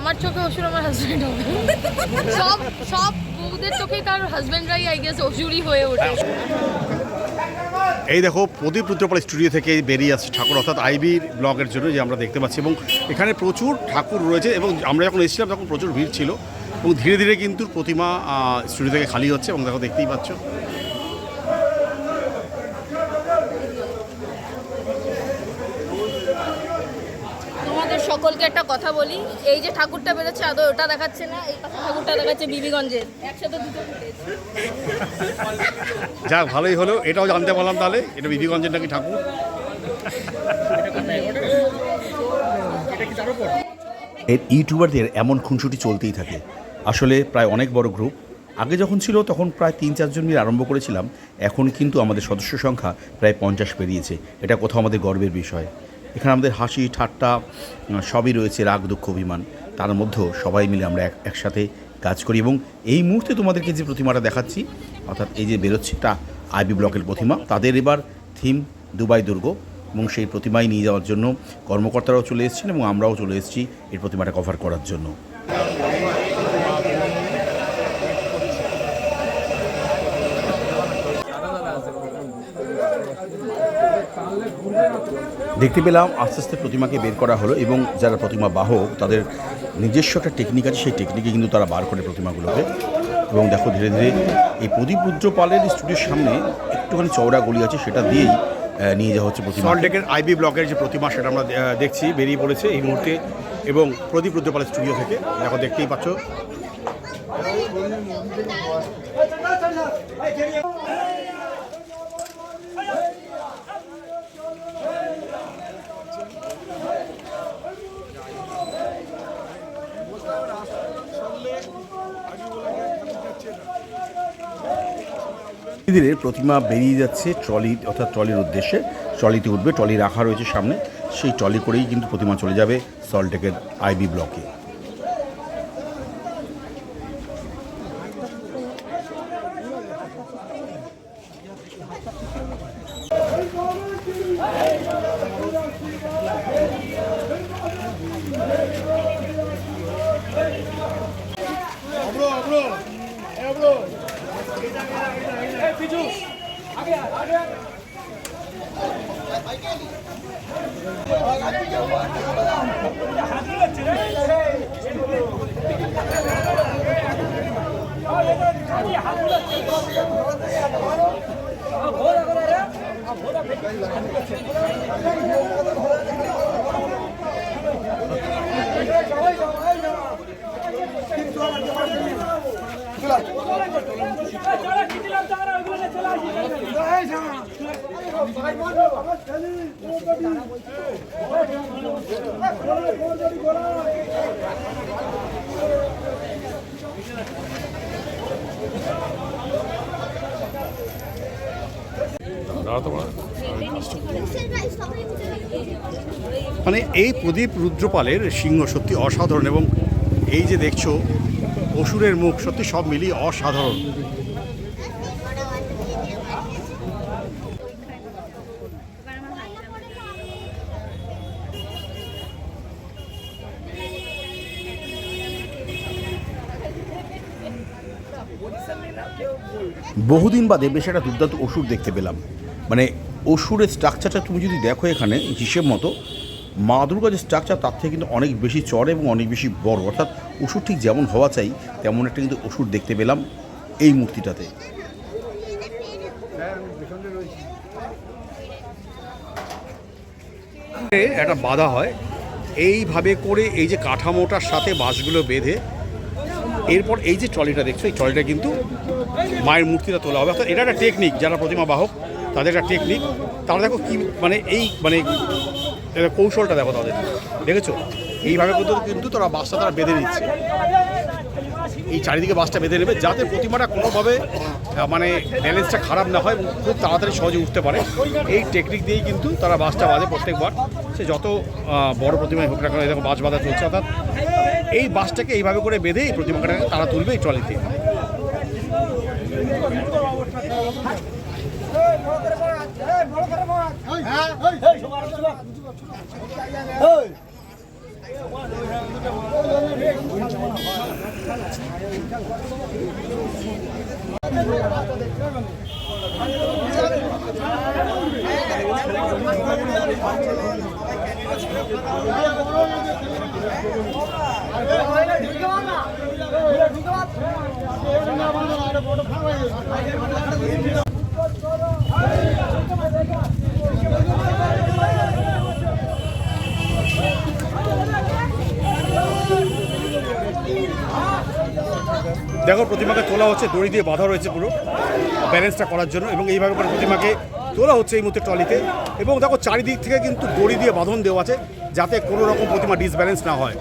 আমার চোখে অসুর, আমার হাজবেন্ড হবে। সব সব বউদের চোখে তার হাজবেন্ডরাই আই গেস অসুরই হয়ে ওঠে। এই দেখো, প্রদীপ রুদ্রপাল স্টুডিও থেকে বেরিয়ে আসছে ঠাকুর, অর্থাৎ আইবির ব্লগের জন্য যে আমরা দেখতে পাচ্ছি। এবং এখানে প্রচুর ঠাকুর রয়েছে, এবং আমরা যখন এসেছিলাম তখন প্রচুর ভিড় ছিল। এবং ধীরে ধীরে কিন্তু প্রতিমা স্টুডিও থেকে খালি হচ্ছে, এবং দেখো, দেখতেই পাচ্ছ তোমাদের সকলকে একটা কথা বলি এই যে ঠাকুরটা বেরোচ্ছে আদৌ ওটা দেখাচ্ছে না? এই পাশে ঠাকুরটা দেখাচ্ছে বিবিগঞ্জের। একসাথে দুটো যাক ভালোই হলো। এটাও জানতে পারলাম তাহলে। এটা বিবিগঞ্জের নাকি ঠাকুর? এর ইউটিউবারদের এমন খুনসুটি চলতেই থাকে। আসলে প্রায় অনেক বড় গ্রুপ। আগে যখন ছিল তখন প্রায় তিন চারজন মিলে আরম্ভ করেছিলাম। এখন কিন্তু আমাদের সদস্য সংখ্যা প্রায় পঞ্চাশ পেরিয়েছে। এটা কোথাও আমাদের গর্বের বিষয়। এখানে আমাদের হাসি, ঠাট্টা সবই রয়েছে রাগ, দুঃখ, অভিমান। তার মধ্যেও সবাই মিলে আমরা এক, একসাথে কাজ করি এবং এই মুহূর্তে তোমাদেরকে যে প্রতিমাটা দেখাচ্ছি, অর্থাৎ এই যে বেরোচ্ছে এটা আইবি ব্লকের প্রতিমা, তাদের এবার থিম দুবাই দুর্গ এবং সেই প্রতিমায় নিয়ে যাওয়ার জন্য কর্মকর্তারাও চলে এসেছেন এবং আমরাও চলে এসেছি এই প্রতিমাটা কভার করার জন্য। দেখতে পেলাম, আস্তে আস্তে প্রতিমাকে বের করা হলো এবং যারা প্রতিমা বাহক, তাদের নিজস্ব একটা টেকনিক আছে, সেই টেকনিকে কিন্তু তারা বার করে প্রতিমাগুলোকে। এবং দেখো ধীরে ধীরে এই প্রদীপ রুদ্রপালের স্টুডিওর সামনে একটুখানি চওড়া গলি আছে, সেটা দিয়েই নিয়ে যাওয়া হচ্ছে প্রতিমা। সল্টেকের আইবি ব্লকের যে প্রতিমা, সেটা আমরা দেখছি, বেরিয়ে পড়েছে এই মুহূর্তে। এবং প্রদীপ রুদ্রপালের স্টুডিও থেকে, দেখো দেখতেই পাচ্ছ। ধীরে প্রতিমা বেরিয়ে যাচ্ছে ট্রলি, অর্থাৎ ট্রলির উদ্দেশ্যে। ট্রলিতে উঠবে, ট্রলি রাখা রয়েছে সামনে। সেই ট্রলি করেই কিন্তু প্রতিমা চলে যাবে সল্টেকের আইবি ব্লকে બીજું આગળ આગળ মানে এই প্রদীপ রুদ্রপালের সিংহ সত্যি অসাধারণ এবং এই যে দেখছ, অসুরের মুখ সত্যি সব মিলিয়ে অসাধারণ। বহুদিন বাদে বেশ একটা দুর্দান্ত অসুর দেখতে পেলাম। মানে অসুরের স্ট্রাকচারটা তুমি যদি দেখো এখানে, হিসেব মতো, মা দুর্গা যে স্ট্রাকচার তার থেকে কিন্তু অনেক বেশি চড় এবং অনেক বেশি বড়। অর্থাৎ অসুর ঠিক যেমন হওয়া চাই, তেমন একটা কিন্তু অসুর দেখতে পেলাম এই মূর্তিটাতে। একটা বাধা হয়। এইভাবে করে এই যে কাঠামোটার সাথে বাঁশগুলো বেঁধে এরপর এই যে ট্রলিটা দেখছ, এই ট্রলিটা কিন্তু মায়ের মূর্তিটা তোলা হবে। অর্থাৎ এটা একটা টেকনিক যারা প্রতিমা বাহক, তাদের একটা টেকনিক তারা দেখো কি মানে এই মানে কৌশলটা দেখো তাদের। দেখেছ? এইভাবে কিন্তু কিন্তু তারা বাসটা তারা বেঁধে নিচ্ছে। এই চারিদিকে বাসটা বেঁধে নেবে, যাতে প্রতিমাটা কোনোভাবে মানে ব্যালেন্সটা খারাপ না হয় খুব তাড়াতাড়ি সহজে উঠতে পারে। এই টেকনিক দিয়েই কিন্তু তারা বাসটা বাঁধে প্রত্যেকবার। সে যত বড় প্রতিমায় হোক না কেন দেখো বাস বাঁধা চলছে, অর্থাৎ এই বাসটাকে এইভাবে করে বেঁধে এই প্রতিমাটাকে তারা তুলবে এই ট্রলিতে। দেখো, প্রতিমাকে তোলা হচ্ছে, দড়ি দিয়ে বাঁধা রয়েছে পুরো ব্যালেন্সটা করার জন্য, এবং এইভাবে করে প্রতিমাকে তোলা হচ্ছে এই মুহূর্তে ট্রলিতে। এবং দেখো, চারিদিক থেকে কিন্তু দড়ি দিয়ে বাঁধন দেওয়া আছে, যাতে কোনো রকম প্রতিমা ডিসব্যালেন্স না হয়।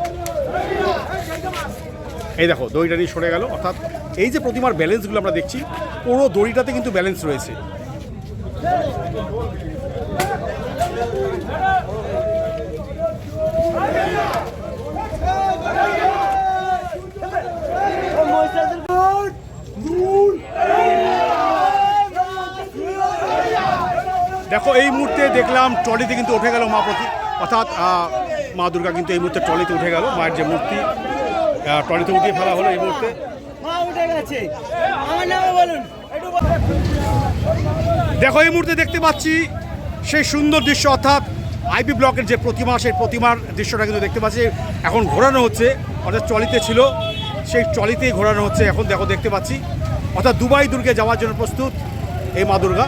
এই দেখো, দড়িটা নিয়ে সরে গেল, অর্থাৎ এই যে প্রতিমার ব্যালেন্সগুলো আমরা দেখছি, পুরো দড়িটাতে কিন্তু ব্যালেন্স রয়েছে। দেখো, এই মুহূর্তে দেখলাম ট্রলিতে কিন্তু উঠে গেল মা প্রতি অর্থাৎ মা দুর্গা কিন্তু এই মুহূর্তে ট্রলিতে উঠে গেল, মায়ের যে মূর্তি আহ, ট্রলিতে উঠিয়ে ফেলা হলো এই মুহূর্তে। দেখো এই মুহূর্তে দেখতে পাচ্ছি সেই সুন্দর দৃশ্য অর্থাৎ আইপি ব্লকের যে প্রতিমা সেই প্রতিমার দৃশ্যটা কিন্তু দেখতে পাচ্ছি। এখন ঘোরানো হচ্ছে অর্থাৎ ট্রলিতে ছিল। সেই ট্রলিতেই ঘোরানো হচ্ছে এখন দেখো দেখতে পাচ্ছি। অর্থাৎ দুবাই দুর্গে যাওয়ার জন্য প্রস্তুত এই মা দুর্গা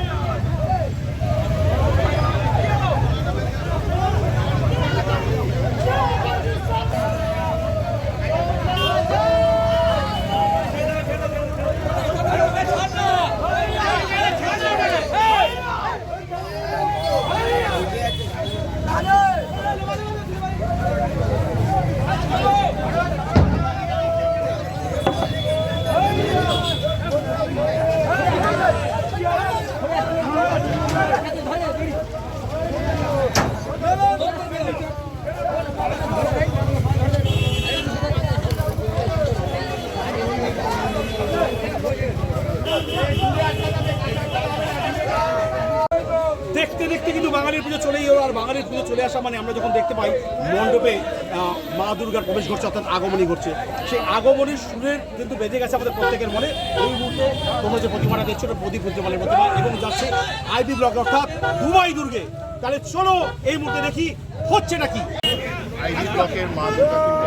দেখতে দেখতে কিন্তু বাঙালির পুজো চলেই এলো আর বাঙালির পুজো চলে আসা মানে আমরা যখন দেখতে পাই মণ্ডপে আহ, মা দুর্গার প্রবেশ ঘটছে অর্থাৎ আগমনী ঘটছে। সেই আগমনীর সুরের কিন্তু বেজে গেছে আমাদের প্রত্যেকের মনে। এই মুহূর্তে তোমরা যে প্রতিমাটা দেখছ ওটা প্রদীপ প্রতিমালের প্রতিমা এবং যাচ্ছে আইবি ব্লক অর্থাৎ দুবাই দুর্গে। তাহলে চলো এই মুহূর্তে দেখি হচ্ছে নাকি? আইডি ব্লকের মা দুর্গা কিন্তু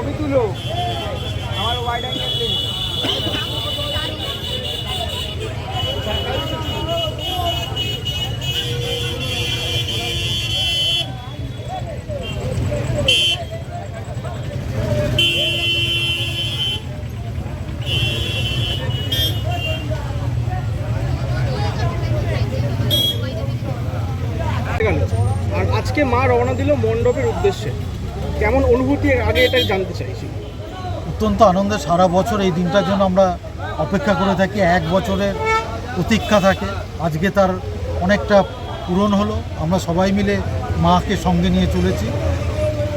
আস্তে তুলো। আমার ওয়াইড গেল আর আজকে মা রওনা দিল মণ্ডপের উদ্দেশ্যে। কেমন অনুভূতি আগে এটা জানতে চাইছি। অত্যন্ত আনন্দে সারা বছর এই দিনটার জন্য আমরা অপেক্ষা করে থাকি এক বছরের প্রতীক্ষা থাকে। আজকে তার অনেকটা পূরণ হলো। আমরা সবাই মিলে মাকে সঙ্গে নিয়ে চলেছি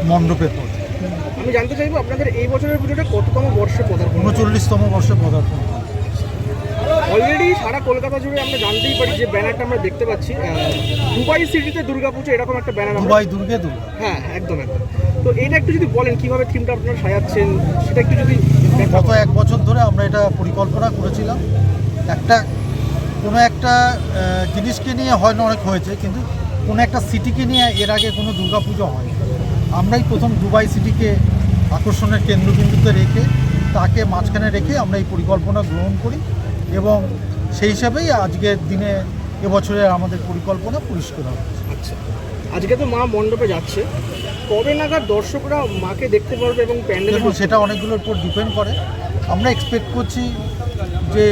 মণ্ডপের পর। আমি জানতে চাইব আপনাদের এই বছরের পুজোটা কততম বর্ষে পদার্পণ? উনচল্লিশতম বর্ষে পদার্পণ। অলরেডি সারা কলকাতা জুড়ে আমরা জানতেই পারি যে ব্যানারটা আমরা দেখতে পাচ্ছি। দুবাই সিটিতে দুর্গাপুজো এরকম একটা ব্যানার দুবাই দুর্গে দুর্গা। হ্যাঁ একদম একদম। তো এইটা একটু যদি বলেন কীভাবে থিমটা আপনারা সাজাচ্ছেন সেটা একটু যদি গত এক বছর ধরে আমরা এটা পরিকল্পনা করেছিলাম। একটা কোনো একটা জিনিসকে নিয়ে হয় না অনেক হয়েছে কিন্তু কোনো একটা সিটিকে নিয়ে এর আগে কোনো দুর্গাপুজো হয় আমরাই প্রথম দুবাই সিটিকে আকর্ষণের কেন্দ্রবিন্দুতে রেখে তাকে মাঝখানে রেখে আমরা এই পরিকল্পনা গ্রহণ করি। এবং সেই হিসাবেই আজকের দিনে এবছরের আমাদের পরিকল্পনা পরিষ্কার হবে আচ্ছা। আজকে তো মা মণ্ডপে যাচ্ছে। কবে নাগাদ দর্শকরা মাকে দেখতে পারবে এবং প্যান্ডেল সেটা অনেকগুলোর উপর ডিপেন্ড করে। আমরা এক্সপেক্ট করছি যে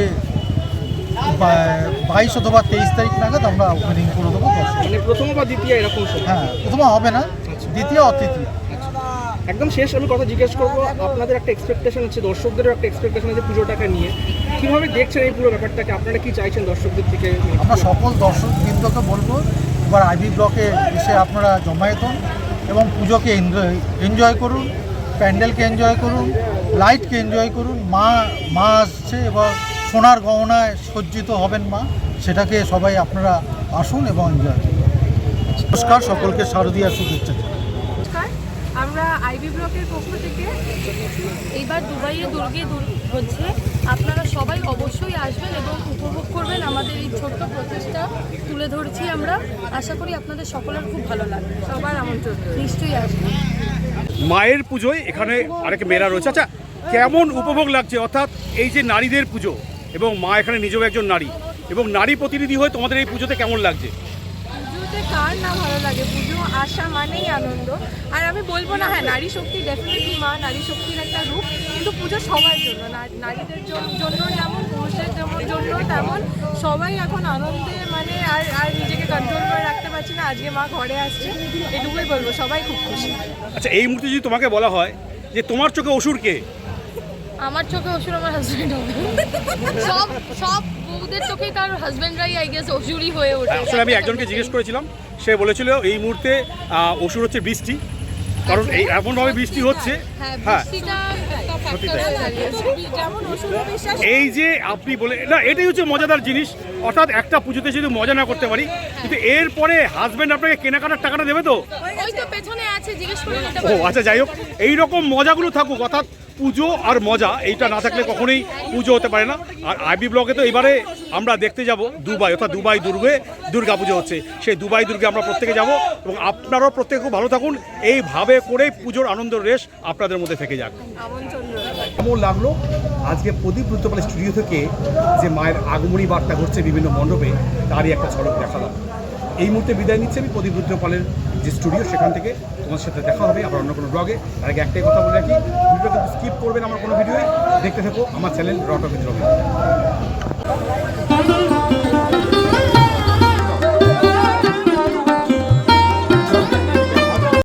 বাইশ অথবা তেইশ তারিখ নাগাদ আমরা ওপেনিং করে দেবো দর্শক মানে প্রথম বা দ্বিতীয় এরকম হ্যাঁ প্রথমে হবে না দ্বিতীয় অতৃতীয় একদম শেষ আমি কথা জিজ্ঞেস করব আপনাদের একটা এক্সপেকটেশন আছে দর্শকদেরও একটা এক্সপেকটেশন আছে পুজোটাকে নিয়ে। কীভাবে দেখছেন এই পুরো ব্যাপারটাকে? আপনারা কি চাইছেন দর্শকদের থেকে? আমরা সকল দর্শক বৃন্দকে বলব এবার আইবি ব্লকে এসে আপনারা জমায়েত হন এবং পুজোকে এনজয় করুন প্যান্ডেলকে এনজয় করুন লাইটকে এনজয় করুন। মা মা আসছে এবং সোনার গহনায় সজ্জিত হবেন মা সেটাকে সবাই আপনারা আসুন এবং এনজয় করুন। নমস্কার সকলকে শারদীয়া শুভেচ্ছা। আমরা আইবি ব্লকের পক্ষ থেকে এইবার দুবাইয়ে দুর্গে দুর হচ্ছে আপনারা সবাই অবশ্যই আসবেন এবং উপভোগ করবেন আমাদের এই ছোট্ট প্রচেষ্টা তুলে ধরছি আমরা। আশা করি আপনাদের সকলের খুব ভালো লাগবে। সবার আমন্ত্রণ। নিশ্চয়ই আসবেন। মায়ের পুজোয় এখানে আরেক মেয়েরা রয়েছে। আচ্ছা কেমন উপভোগ লাগছে? অর্থাৎ এই যে নারীদের পুজো এবং মা এখানে নিজেও একজন নারী এবং নারী প্রতিনিধি হয়ে তোমাদের এই পুজোতে কেমন লাগছে? পুজোতে কার না ভালো লাগে? পুজো আসা মানেই আনন্দ। আর আমি বলব না হ্যাঁ নারী শক্তি ডেফিনেটলি মা নারী শক্তির একটা রূপ কিন্তু পুজো সবার জন্য নারীদের জন্য যেমন পুরুষের যেমন- জন্য তেমন সবাই এখন আনন্দে মানে আর আর নিজেকে কন্ট্রোল করে রাখতে পারছি না। আজকে মা ঘরে আসছে এটুকুই বলব সবাই খুব খুশি। আচ্ছা এই মুহূর্তে যদি তোমাকে বলা হয় যে তোমার চোখে অসুর কে? আমার চোখে অসুর আমার হাজব্যান্ড হবে। সব সব বউদের চোখেই তার হাজব্যান্ডরাই আই গেস অসুরই হয়ে ওঠে। আসলে আমি একজনকে জিজ্ঞেস করেছিলাম সে বলেছিল এই মুহূর্তে অসুর হচ্ছে বৃষ্টি। কারণ এই এমনভাবে বৃষ্টি হচ্ছে। হ্যাঁ হ্যাঁ। হয়ে এই যে আপনি বলে না এটাই হচ্ছে মজাদার জিনিস। অর্থাৎ একটা পুজোতে যদি মজা না করতে পারি কিন্তু এরপরে হাজব্যান্ড আপনাকে কেনাকাটার টাকাটা দেবে তো? ওই তো পেছনে আছে জিজ্ঞেস করে নিতে ও আচ্ছা যাই হোক। এই রকম মজাগুলো থাকুক অর্থাৎ পুজো আর মজা, এইটা না থাকলে কখনোই পুজো হতে পারে না। আর আইবি ব্লকে তো এবারে আমরা দেখতে যাব দুবাই, অর্থাৎ দুবাই দুর্গে, দুর্গা পুজো হচ্ছে। সেই দুবাই দুর্গে আমরা প্রত্যেকে যাব এবং আপনারাও প্রত্যেকে খুব ভালো থাকুন। এইভাবে করেই পুজোর আনন্দ রেশ আপনাদের মধ্যে থেকে যাক। কেমন লাগল? আজকে প্রদীপ রুদ্রপাল স্টুডিও থেকে যে মায়ের আগমনী বার্তা ঘটছে বিভিন্ন মণ্ডপে, তারই একটা ঝলক দেখালাম। এই মুহূর্তে বিদায় নিচ্ছি আমি প্রদীপ রুদ্রপালের যে স্টুডিও, সেখান থেকে তোমার সাথে দেখা হবে আবার অন্য কোনো ব্লগে আর আগে একটাই কথা বলে রাখি ভিডিও কিন্তু স্কিপ করবেন আমার কোনো ভিডিওই দেখতে থাকো আমার চ্যানেল রট অফ